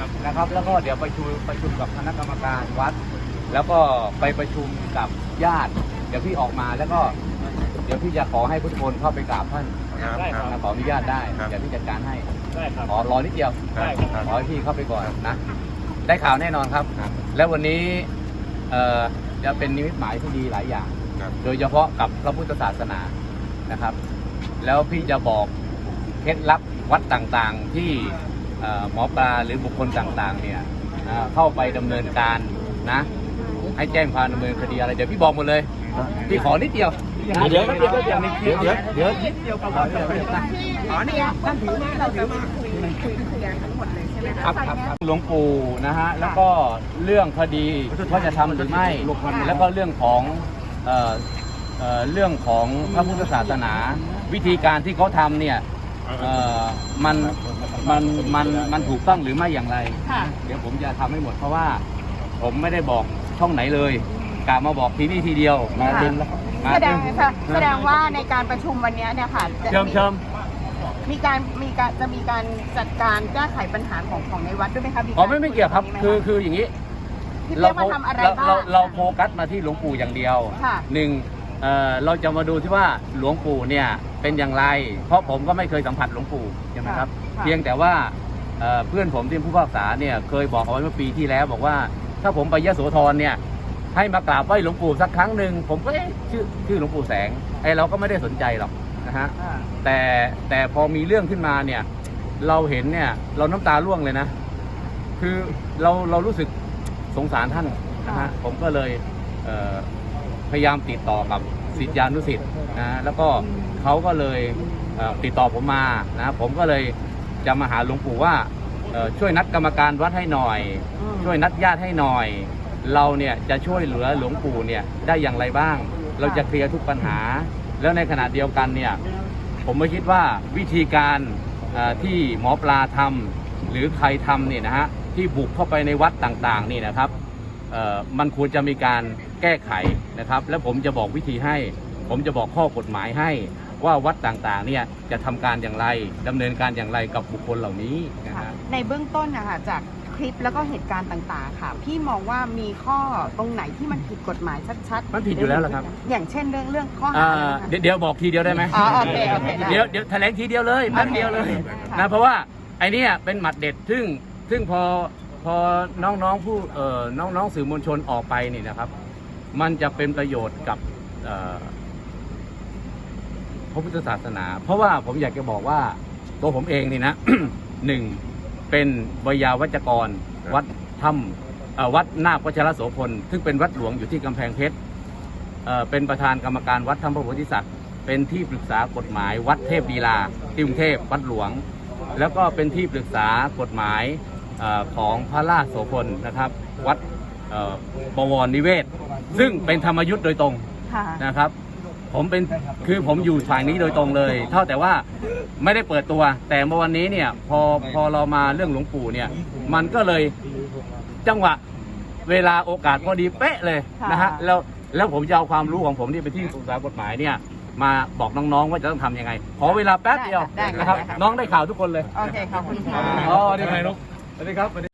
ครับ นะครับ แล้วก็เดี๋ยวประชุมประชุมกับคณะกรรมการวัด แล้วก็ไปประชุมกับญาติ เดี๋ยวพี่ออกมาแล้วก็ เดี๋ยวพี่จะขอให้พุทธคนเข้าไปกราบท่านครับได้ครับ ขออนุญาตได้ครับ เดี๋ยวพี่จัดการให้ได้ครับ ขอรอนิดเดียวครับได้ครับ ขอให้พี่เข้าไปก่อนนะ ได้ข่าวแน่นอนครับ ครับ แล้ววันนี้เอ่อจะเป็นนิมิตหมายที่ดีหลายอย่าง ครับ โดยเฉพาะกับพระพุทธศาสนานะครับ แล้วพี่จะบอกเคล็ดลับวัดต่างๆที่เอ่อ หมอปลาหรือบุคคลต่างๆเนี่ยเข้าไปดำเนินการนะให้แจ้งความดำเนินคดีอะไรเดี๋ยวพี่บอกหมดเลยพี่ขอนิดเดียวเดี๋ยวเดี๋ยวเดี๋ยวเดี๋ยวเดี๋ยวเดี๋ยวอ๋อนี่ท่านถือว่าเราจะมาคุยคุยเคลียทั้งหมดเลยใช่ไหมคะครับครับหลวงปู่นะฮะแล้วก็เรื่องคดีว่าจะทำหรือไม่แล้วก็เรื่องของเอ่อเอ่อเรื่องของพระพุทธศาสนา วิธีการที่เขาทำเนี่ย เอ่อมันมันมันมันถูกต้องหรือไม่อย่างไร ค่ะเดี๋ยวผมจะทำให้หมดเพราะว่า ผมไม่ได้บอกช่องไหนเลยกะมาบอกทีนี่ทีเดียวมาค่ะดึงแล้วมาแสดดึงงค่ะแสดงว่าในการประชุมวันนี้เนี่ยค่ะจะเชิมเชิมมีการมีการจะมีการจัดการแก้ไขปัญหาของของในวัดด้วยไหมคะอ๋อไม่ไม่เกี่ยวครับมีกาคือตงนี้ไหมะคืออย่างนี้ที่เรียกว่าทำอะไรเราบ้าง เราเราโฟกัสมาที่หลวงปู่อย่างเดียวค่ะ หนึ่ง เอ่อเราจะมาดูที่ว่าหลวงปู่เนี่ยเป็นอย่างไร เพราะผมก็ไม่เคยสัมผัสหลวงปู่ใช่ไหมครับ ค่ะเพียงแต่ว่าเอ่อเพื่อนผมที่เป็นผู้พิพากษาเนี่ยเคยบอกเอาไว้เมื่อปีที่แล้ว บอกว่าถ้าผมไปยโสธรเนี่ยให้มากราบไหว้หลวงปู่สักครั้งหนึ่งผมก็เอ๊ะชื่อชื่อหลวงปู่แสงไอ้เราก็ไม่ได้สนใจหรอกนะฮะ อ่าแต่แต่พอมีเรื่องขึ้นมาเนี่ยเราเห็นเนี่ยเราน้ำตาร่วงเลยนะ คือเราเรารู้สึกสงสารท่านนะฮะผมก็เลยเอ่อ พยายามติดต่อกับศิษยานุศิษย์นะแล้วก็เขาก็เลยเอ่อติดต่อผมมานะผมก็เลยจะมาหาหลวงปู่ว่าเอ่อช่วยนัดกรรมการวัดให้หน่อยอืมช่วยนัดญาติให้หน่อย เราเนี่ยจะช่วยเหลือหลวงปู่เนี่ยได้อย่างไรบ้าง เราจะเคลียร์ทุกปัญหา แล้วในขณะเดียวกันเนี่ยผมไม่คิดว่าวิธีการเอ่อที่หมอปลาทำหรือใครทำเนี่ยนะฮะที่บุกเข้าไปในวัดต่างๆนี่นะครับเอ่อ มันควรจะมีการแก้ไขนะครับ และผมจะบอกวิธีให้ ผมจะบอกข้อกฎหมายให้ว่าวัดต่างๆเนี่ยจะทำการอย่างไรดำเนินการอย่างไรกับบุคคลเหล่านี้นะค่ะฮะในเบื้องต้นนะคะจากคลิปแล้วก็เหตุการณ์ต่างๆ ค่ะ พี่มองว่ามีข้อตรงไหนที่มันผิดกฎหมายชัดๆ มันผิดอยู่แล้วเหรอครับ อย่างเช่นเรื่องเรื่องข้อหาอ่าอะไรนะคะเดี๋ยวเดี๋ยวบอกทีเดียวได้ไหมอ๋อโอเคโอเคได้เดี๋ยวเดี๋ยวแถลงทีเดียวเลยแป๊บเดียวเลยค่ะนะเพราะว่าไอ้เนี่ยเป็นหมัดเด็ดซึ่งซึ่งพอ พอน้องๆผู้เอ่อน้องๆสื่อมวลชนออกไปนี่นะครับ มันจะเป็นประโยชน์กับพระพุทธศาสนา เพราะว่าผมอยากจะบอกว่าตัวผมเองนี่นะหนึ่งเป็นวยาวัจกร วัดถ้ำวัดนาควัชรโสพล ซึ่งเป็นวัดหลวงอยู่ที่กำแพงเพชรเเป็นประธานกรรมการวัดธรรมพระโพธิสัตว์เป็นที่ปรึกษากฎหมายวัดเทพลีลาที่กรุงเทพวัดหลวง แล้วก็เป็นที่ปรึกษากฎหมาย ของพระราชโสพลนะครับ วัดเอ่อบวรนิเวศ ซึ่งเป็นธรรมยุทธ์โดยตรงค่ะนะครับ ผมเป็นคือผมอยู่ฝ่ายนี้โดยตรงเลย เท่าแต่ว่าไม่ได้เปิดตัว แต่เมื่อวันนี้เนี่ยพอพอเรามาเรื่องหลวงปู่เนี่ย มันก็เลยจังหวะเวลาโอกาสพอดีเป๊ะเลยนะฮะค่ะแล้วแล้วผมจะเอาความรู้ของผมที่เป็นที่ปรึกษากฎหมายเนี่ยมาบอกน้องๆ ว่าจะต้องทำยังไง ขอเวลาแป๊บเดียวได้ค่ะนะครับได้ค่ะน้องได้ข่าวทุกคนเลย โอเคขอบคุณค่ะอ๋อนี่ไงนุก สวัสดีครับ